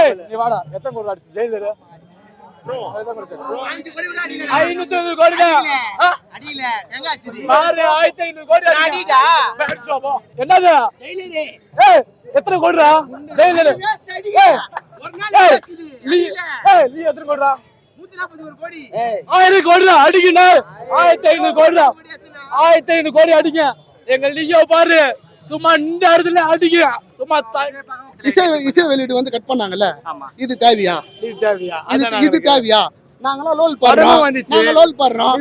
ஏய், நீ வாடா. எத்தனை கோடி அடிச்சு? ஜெயிலரு ஐநூத்தி ஐநூறு ஆச்சுது பாரு ஆயிரத்தி ஐநூறு கோடி அடிடா. பேசுவா போ. என்னது? எத்தனை கோடிடா ஜெயிலரு நீ அடியில ஏய் நீ எத்தனை கோடிடா ஒரு கோடி. ஆயிரம் கோடிடா அடிக்கணா ஆயிரத்தி ஐநூறு கோடிடா ஆயிரத்தி ஐநூறு கோடி அடிங்க. எங்க லியோ பாரு. சும்மா இந்த இடத்துல அடிங்க சும்மா இசை இசை வெளியீடு வந்து கட் பண்ணாங்கல்ல. இது தேவையா? இது தேவையா? இது. தேவையா? நாங்களாம் லோல் பாடுறோம். வந்துச்சு. நாங்க லோல் பாடுறோம்?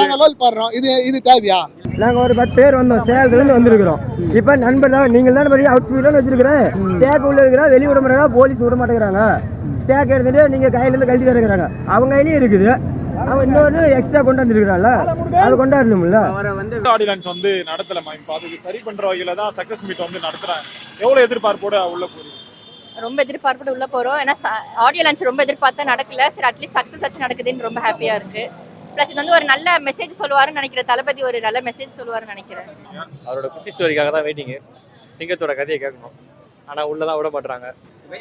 நாங்க லோல் பாடுறோம். இது இது தேவையா? நாங்க ஒரு பத்து பேர் வந்தோம். சேலத்துலேருந்து வந்திருக்கிறோம். இப்போ நண்பர் தான் நீங்கள் தானே பார்த்தீங்க அவுட் ஃபீல்டாக வச்சிருக்கிறேன். டேக் உள்ள இருக்கிறா வெளிய விட மாட்டாங்க போலீஸ் விட மாட்டேங்கிறாங்க. டேக் எடுத்துட்டு நீங்கள் கையிலேருந்து கழட்டி இருக்கிறாங்க அவங்க கையிலயும் இருக்குது. அவன் இன்னொரு எக்ஸ்ட்ரா கொண்டு வந்துருக்கிறான்ல. அது கொண்டாடணும்ல. ஆடியன்ஸ் வந்து நடத்தலமா இப்போ அதுக்கு சரி பண்ற வகையில தான் சக்சஸ் மீட் வந்து நடத்துறாங்க. எவ்வளவு எதிர்பார்ப்போட உள்ள போறீங்க? ரொம்ப எதிர்பார்ப்புட்டு உள்ள போறோம். ஏன்னா ஆடியோ லான்ச் ரொம்ப எதிர்பார்த்தா நடக்கல. சரி அட்லீஸ்ட் சக்ஸஸ் ஆச்சு நடக்குதுன்னு ரொம்ப ஹாப்பியா இருக்கு. ப்ளஸ் இது வந்து ஒரு நல்ல மெசேஜ் சொல்லுவாருன்னு நினைக்கிறேன் தளபதி ஒரு நல்ல மெசேஜ் சொல்லுவாருன்னு நினைக்கிறேன். அவரோட குட்டி ஸ்டோரிக்காக தான் வெயிட்டிங்கு சிங்கத்தோட கதையை கேட்கணும். ஆனால் உள்ள தான் விட மாட்றாங்க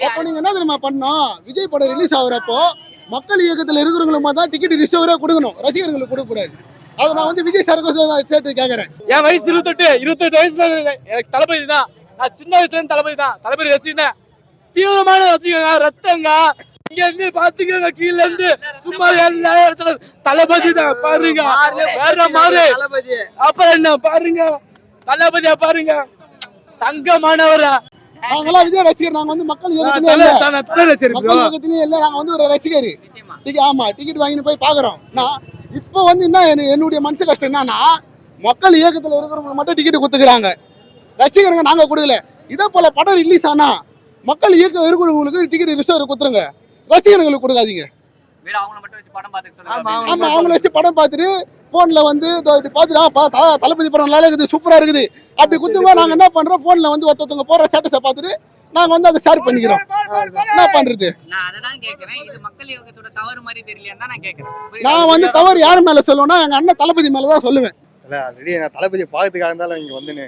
அப்போ நீங்க என்ன தெரியுமா பண்ணோம் விஜய் படம் ரிலீஸ் ஆகுறப்போ மக்கள் இயக்கத்துல இருக்கிறவங்களுமா தான் டிக்கெட் ரிசர்வரா கொடுக்கணும். ரசிகர்களுக்கு கொடுக்க கூடாது அதை நான் வந்து விஜய் சரக்கு சேர்த்து கேட்கறேன் என் வயசு இருபத்தெட்டு இருபத்தெட்டு வயசுல எனக்கு தளபதி தான். நான் சின்ன வயசுல இருந்து தளபதி தான். தளபதி ரசிகன். தீவிரமான ரசிகங்க ரத்தங்க. இங்க இருந்து பாத்துக்கங்க கீழ இருந்து சும்மா எல்லா இடத்துல தளபதி தான். பாருங்க. வேற மாதிரி. அப்புறம் என்ன? பாருங்க. தளபதியா பாருங்க. தங்கமானவரா. நாங்களாம் விஜய் ரசிகர். நாங்க வந்து மக்கள் இயக்கத்திலே மக்கள் இயக்கத்திலே இல்ல. நாங்க வந்து ஒரு ரசிகர். ஆமா டிக்கெட் வாங்கிட்டு போய் பாக்குறோம். நான் இப்போ வந்து என்ன என்ன- என்னுடைய மனசு கஷ்டம் என்னன்னா மக்கள் இயக்கத்துல இருக்கிறவங்க மட்டும் டிக்கெட் கொடுத்துக்கிறாங்க. ரசிகருங்க நாங்க கொடுக்கல. இதே போல படம் ரிலீஸ் ஆனா மக்கள் இயக்கம் இருக்கிறவங்களுக்கு டிக்கெட் ரிசர்வ் கொடுத்துருங்க. ரசிகர்களுக்கு கொடுக்காதீங்க. வேற அவங்கள மட்டும் வச்சு படம் பார்த்து சொல்லுங்க. ஆமா. அவங்கள வச்சு படம் பார்த்துட்டு போன்ல வந்து இப்படி பார்த்துட்டு தளபதி படம் நல்லா இருக்குது சூப்பரா இருக்குது. அப்படி குத்துங்க நாங்க என்ன பண்றோம்? போன்ல வந்து ஒருத்தவங்க போடுற ஸ்டேட்டஸை பார்த்துட்டு நாங்க வந்து அதை ஷேர் பண்ணிக்கிறோம். என்ன பண்றது? நான் வந்து தவறு யார் மேல சொல்லுவேன்னா எங்க அண்ணன் தளபதி மேல தான் சொல்லுவேன். இல்லை ஆல்ரெடி நான் தளபதியை பார்க்கறதுக்காக இருந்தாலும் இங்கே வந்தேன்னு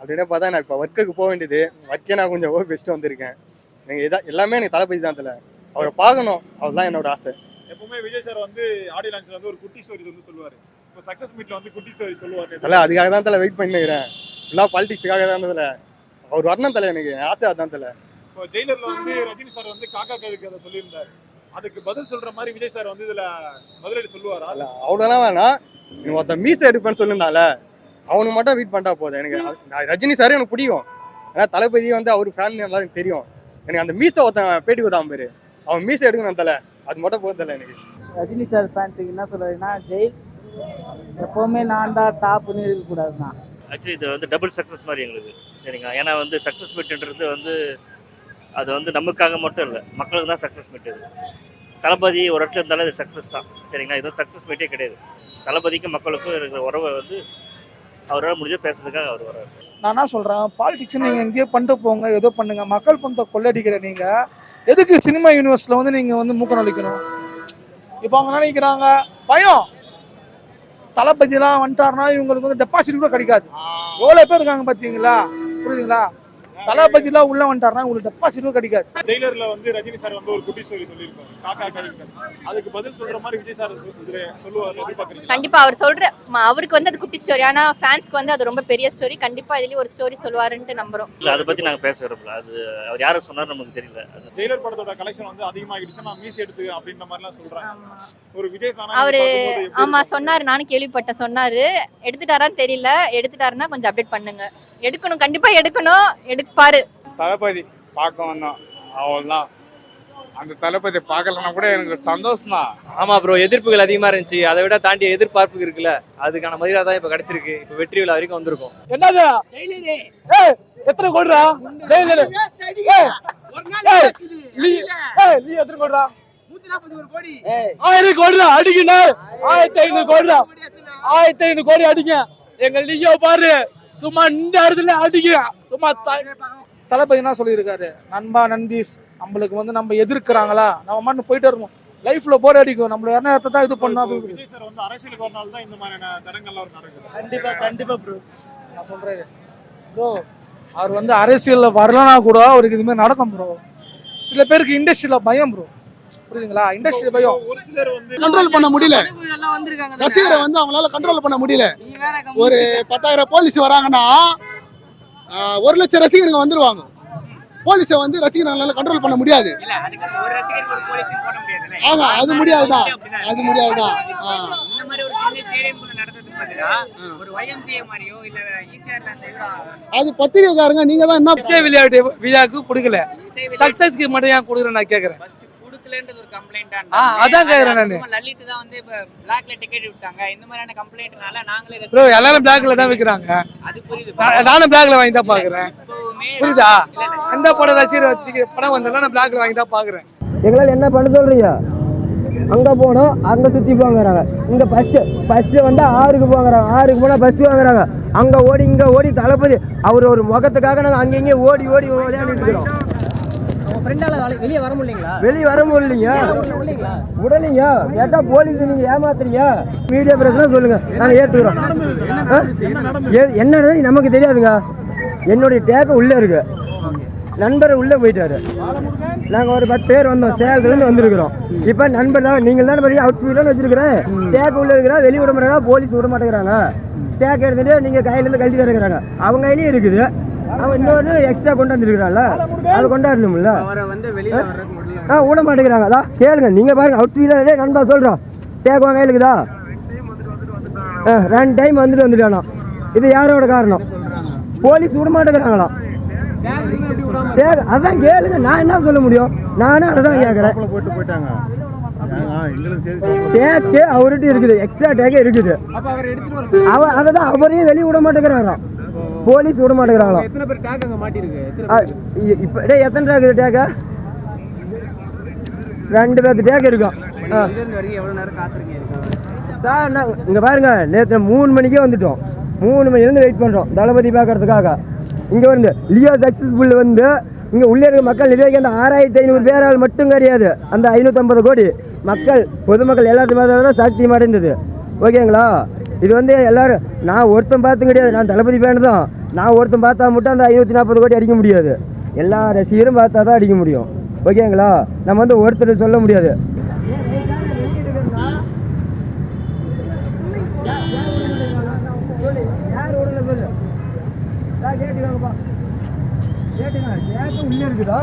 அப்படியே பார்த்தா நான் இப்போ ஒர்க்குக்கு போக வேண்டியது. ஒர்க்கே நான் கொஞ்சம் ஓவர் பெஸ்ட்டு வந்திருக்கேன். எனக்கு இதா எல்லாமே எனக்கு தளபதி தான் தலை அவரை பார்க்கணும். அதுதான் என்னோட ஆசை. எப்பவுமே விஜய் சார் வந்து ஆடியோ லான்ச்ல வந்து ஒரு குட்டி ஸ்டோரி வந்து சொல்லுவாரு. இப்போ சக்சஸ் மீட்ல வந்து குட்டி ஸ்டோரி சொல்லுவாரு. தலை அதுக்காக தான் தலை வெயிட் பண்ணிக்கிறேன். ஃபுல்லாக பாலிடிக்ஸுக்காக தான் தலை. அவர் வரணும் தலை எனக்கு. என் ஆசை அதான் தலை. இப்போ ஜெயிலர்ல வந்து ரஜினி சார் வந்து காக்கா கழுக்கு அதை சொல்லியிருந்தாரு. அதுக்கு பதில் சொல்ற மாதிரி விஜய் சார் வந்து இதுல பதிலடி சொல்லுவாரா? இல்லை அவ்வளோலாம் வேணாம் நீ ஒருத்தன் மீசை எடுப்பேன்னு சொல்லியிருந்தால. அவனுக்கு மட்டும் வெயிட் பண்ணிட்டா போதும். எனக்கு ரஜினி சார் எனக்கு பிடிக்கும். ஏன்னா தளபதி வந்து அவர் ஃபேன் எல்லாரும் தெரியும். எனக்கு அந்த மீசை ஒருத்தன் பேட்டி கொடுத்தான் பேரு. அவன் மீசை எடுக்கணும் தலை. அது மட்டும் போதும் தலை எனக்கு. ரஜினி சார் ஃபேன்ஸுக்கு என்ன சொல்றதுன்னா ஜெய் எப்போவுமே நான் தான் டாப்னு இருக்கக்கூடாதுண்ணா ஆக்சுவலி இது வந்து டபுள் சக்ஸஸ் மாதிரி எங்களுக்கு. சரிங்களா? ஏன்னா வந்து சக்ஸஸ் மீட்டுன்றது வந்து அது வந்து நமக்காக மட்டும் இல்லை மக்களுக்கு தான் சக்ஸஸ் மீட் இது. தளபதி ஒரு இடத்துல இருந்தாலும் இது சக்ஸஸ் தான். சரிங்களா? இது சக்ஸஸ் மீட்டே கிடையாது. தளபதிக்கும் மக்களுக்கும் இருக்கிற உறவை வந்து அவரால் முடிஞ்ச பேசுறதுக்காக அவர் வர்றாரு. நான் என்ன சொல்றேன்? பாலிடிக்ஸ் நீங்க எங்கேயோ பண்ணிட்டு போங்க ஏதோ பண்ணுங்க. மக்கள் பணத்தை கொள்ளடிக்கிற நீங்க எதுக்கு சினிமா யூனிவர்ஸ்ல வந்து நீங்க வந்து மூக்க நுழைக்கணும் இப்போ அவங்க நினைக்கிறாங்க? பயம்! தளபதியெல்லாம் வந்துட்டாருன்னா இவங்களுக்கு வந்து டெபாசிட் கூட கிடைக்காது. எவ்வளோ பேர் இருக்காங்க பார்த்தீங்களா புரியுதுங்களா? தளபதிலாம் உள்ள வந்துட்டாருன்னா உங்களுக்கு டெபாசிட் கூட கிடைக்காது. ஜெயிலர்ல வந்து ரஜினி சார் வந்து ஒரு குட்டி ஸ்டோரி சொல்லியிருப்பாரு காக்கா கழுக்கு அதுக்கு பதில் சொல்ற மாதிரி விஜய் சார் இதுல சொல்லுவாரு கண்டிப்பா அவர் சொல்ற அவருக்கு வந்து அது குட்டி ஸ்டோரி ஆனா ஃபேன்ஸ்க்கு வந்து அது ரொம்ப பெரிய ஸ்டோரி கண்டிப்பா இதுலயும் ஒரு ஸ்டோரி சொல்லுவாருன்ட்டு நம்புறோம். இல்லை அதை பற்றி நாங்கள் பேச விரும்பல. அது அவர் யாரை சொன்னார் நமக்கு தெரியல. ஜெயிலர் படத்தோட கலெக்ஷன் வந்து அதிகமாகிடுச்சு. நான் மீசி எடுத்து அப்படின்ற மாதிரிலாம் சொல்றாங்க. ஒரு விஜய் அவரு ஆமா? சொன்னாரு. நானும் கேள்விப்பட்டேன் சொன்னாரு. எடுத்துட்டாரான்னு தெரியல. எடுத்துட்டாருன்னா கொஞ்சம் அப்டேட் பண்ணுங்க. எடுக்கணும் கண்டிப்பா எடுக்கணும். எடுப்பாரு தளபதி பார்க்க வந்தோம். அவ்வளோதான் அந்த தளபதி பார்க்கலன்னா கூட எனக்கு சந்தோஷம் தான் ஆமாம் ப்ரோ எதிர்ப்புகள் அதிகமாக இருந்துச்சு. அதை விட தாண்டி எதிர்பார்ப்பு இருக்குல்ல அதுக்கான மதிலாக தான் இப்போ கிடச்சிருக்கு. இப்போ வெற்றி விழா வரைக்கும் வந்திருக்கும். என்னது? எத்தனை கோடிடா ஜெயிலரு நீ எத்தனை கோடிடா நூத்தி நாற்பத்தி ஒரு கோடி ஆயிரம் கோடிடா அடிக்கணா ஆயிரத்தி ஐநூறு கோடிடா ஆயிரத்தி ஐநூறு கோடி அடிங்க. எங்க லியோ பாரு. சும்மா இந்த இடத்துல அடிங்க சும்மா தளபதி என்ன சொல்லியிருக்காரு? நண்பா நண்பீஸ் நம்மளுக்கு வந்து நம்ம எதிர்க்கிறாங்களா? நம்ம மட்டும் போயிட்டே இருக்கோம் லைஃப்ல போர் அடிக்கும். நம்மள என்ன தான் இது பண்ணணும் இப்போ அப்படின்னு சார் வந்து அரசியலுக்கு வரனால தான் இந்த மாதிரியான தடங்கள்லாம் நடக்குது. கண்டிப்பா கண்டிப்பா ப்ரோ நான் சொல்றேன். ப்ரோ அவர் வந்து அரசியல்ல வரலனா கூட அவருக்கு இது மாதிரி நடக்கும் ப்ரோ சில பேருக்கு இண்டஸ்ட்ரியில பயம் ப்ரோ புரியுதுங்களா? இண்டஸ்ட்ரி பயம் ஒரு சிலர் வந்து கண்ட்ரோல் பண்ண முடியல. ரசிகரை வந்து அவங்களால கண்ட்ரோல் பண்ண முடியல. ஒரு பத்தாயிரம் போலீஸ் வராங்கன்னா ஒரு லட்சம் ரசிகருங்க வந்துருவாங்க. போலீஸை வந்து ரசிகர்களால கண்ட்ரோல் பண்ண முடியாது. இல்ல அதுக்கு ஒரு ரசிகர் ஒரு போலீஸ் போட முடியாதுல்ல ஆமா அது முடியாதுதான் அது முடியாதுதான் ஆ. இந்த மாதிரி ஒரு சின்ன ஸ்டேடியம்குள்ள நடத்துறதுக்கு பதிலா ஒரு YMCA மாதிரியோ இல்ல ஈசிஆர்ல அந்த இவரா அது பத்திரிகைக்காரங்க நீங்க தான் என்ன விளையாட்டு விழாக்கு கொடுக்கல. சக்சஸ்க்கு மட்டும் ஏன் கொடுக்குறேன் நான் கேட்கறேன் ஒரு கம்ப்ளைண்ட் அதான் கேக்குறேன் நானு. லலித் தான் வந்து இப்ப பிளாக்ல டிக்கெட் விட்டாங்க. இந்த மாதிரியான கம்ப்ளைண்ட்னால நாங்களே ப்ரோ எல்லாரும் பிளாக்ல தான் அது புரியுது. நானும் பிளாக்ல வாங்கி தான் பாக்குறேன். புரியுதா? அந்த படம் ரசிகர் படம் வந்தாலும் நான் பிளாக்ல வாங்கி தான் பாக்குறேன். எங்களால் என்ன பண்ண சொல்றீங்க? அங்கே போனோம் அங்கே சுற்றி போங்கிறாங்க. இங்கே ஃபஸ்ட்டு ஃபஸ்ட்டு வந்து ஆறுக்கு போங்கிறாங்க. ஆறுக்கு போனால் ஃபஸ்ட்டு வாங்குறாங்க. அங்கே ஓடி இங்கே ஓடி தளபதி அவர் ஒரு முகத்துக்காக நாங்கள் அங்கே இங்கே ஓடி ஓடி விளையாடிட்டு இருக்கிறோம். வெளியே வர முடியலங்களா? வெளியே வர முடியலைங்க. விடலைங்க. கேட்டா போலீஸ் நீங்க ஏமாத்துறீங்க. மீடியா பிரச்சனை சொல்லுங்க. நாங்க ஏத்துக்கிறோம். ஆ? ஏ- என்ன நடந்தது நமக்கு தெரியாதுங்க. என்னுடைய டேக்க உள்ள இருக்கு. நண்பர் உள்ள போயிட்டாரு. நாங்க ஒரு பத்து பேர் வந்தோம். சேலத்துல இருந்து வந்திருக்கிறோம். இப்ப நண்பர் தான் நீங்க தானே பாத்தீங்க? அவுட் ஃபீல்ட் வச்சிருக்கிறேன். டேக் உள்ள இருக்கிறா வெளிய விட மாட்டாங்க போலீஸ் விட மாட்டேங்கிறாங்க. டேக் எடுத்துட்டு நீங்க கையில இருந்து கழட்டி தருகிறாங்க அவங்க கையிலயும் இருக்குது. அவன் இன்னொரு எக்ஸ்ட்ரா கொண்டு வந்துருக்கிறான்ல. அது கொண்டாடணும்ல அவரை வந்து வெளியில வர்றதுக்கு முடியல. ஆ விட மாட்டேங்கிறாங்க. அதான் கேளுங்க. நீங்க பாருங்க அவுட் ஃபீல்டே நண்பா சொல்றோம் டேக் வாங்க இருக்குதா? ஆ ரெண்டு டைம் வந்துட்டு வந்துட்டானோ. இது யாரோட காரணம்? போலீஸ் விட மாட்டேங்கிறாங்களாம் அதான் கேளுங்க. நான் என்ன சொல்ல முடியும்? நானும் அதை தான் கேட்குறேன் டேக்கே அவர்கிட்ட இருக்குது. எக்ஸ்ட்ரா டேக்கே இருக்குது. அப்ப அவர் எடுத்துட்டு வர அவ அதை தான் அவரையும் வெளியே விட மாட்டேங்கிறாராம். போலீஸ் விட மாட்டேங்கிறாங்களாம் எத்தனை பேர் டேக் அங்க மாட்டிருக்கு இப்ப டேய் எத்தனை டேக் டேக்கா ரெண்டு பேர்த்து டேக் இருக்கும் சார் நான் இங்கே பாருங்க நேற்று மூணு மணிக்கே வந்துட்டோம். மூணு மணிலேருந்து வெயிட் பண்ணுறோம் தளபதி பார்க்கறதுக்காக. இங்கே வந்து லியோ சக்ஸஸ்ஃபுல் வந்து இங்கே உள்ளே இருக்க மக்கள் நிர்வகிக்க அந்த ஆறாயிரத்தி ஐநூறு பேரால் மட்டும் கிடையாது அந்த ஐநூற்றம்பது கோடி. மக்கள் பொதுமக்கள் எல்லாத்தையும் தான் சக்தி அடைந்தது. ஓகேங்களா? இது வந்து எல்லாரும் நான் ஒருத்தன் பார்த்து கிடையாது. நான் தளபதி ஃபேன் தான். நான் ஒருத்தன் பார்த்தா மட்டும் அந்த ஐநூற்றி நாற்பது கோடி அடிக்க முடியாது. எல்லா ரசிகரும் பார்த்தா தான் அடிக்க முடியும். ஓகேங்களா? நம்ம வந்து ஒருத்தர் சொல்ல முடியாது. கேட்டுங்க கேட்டு உள்ளே இருக்குதா?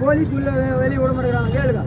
போலீஸ் உள்ள வெளியே விட மாட்டேங்கிறாங்க. கேளுங்க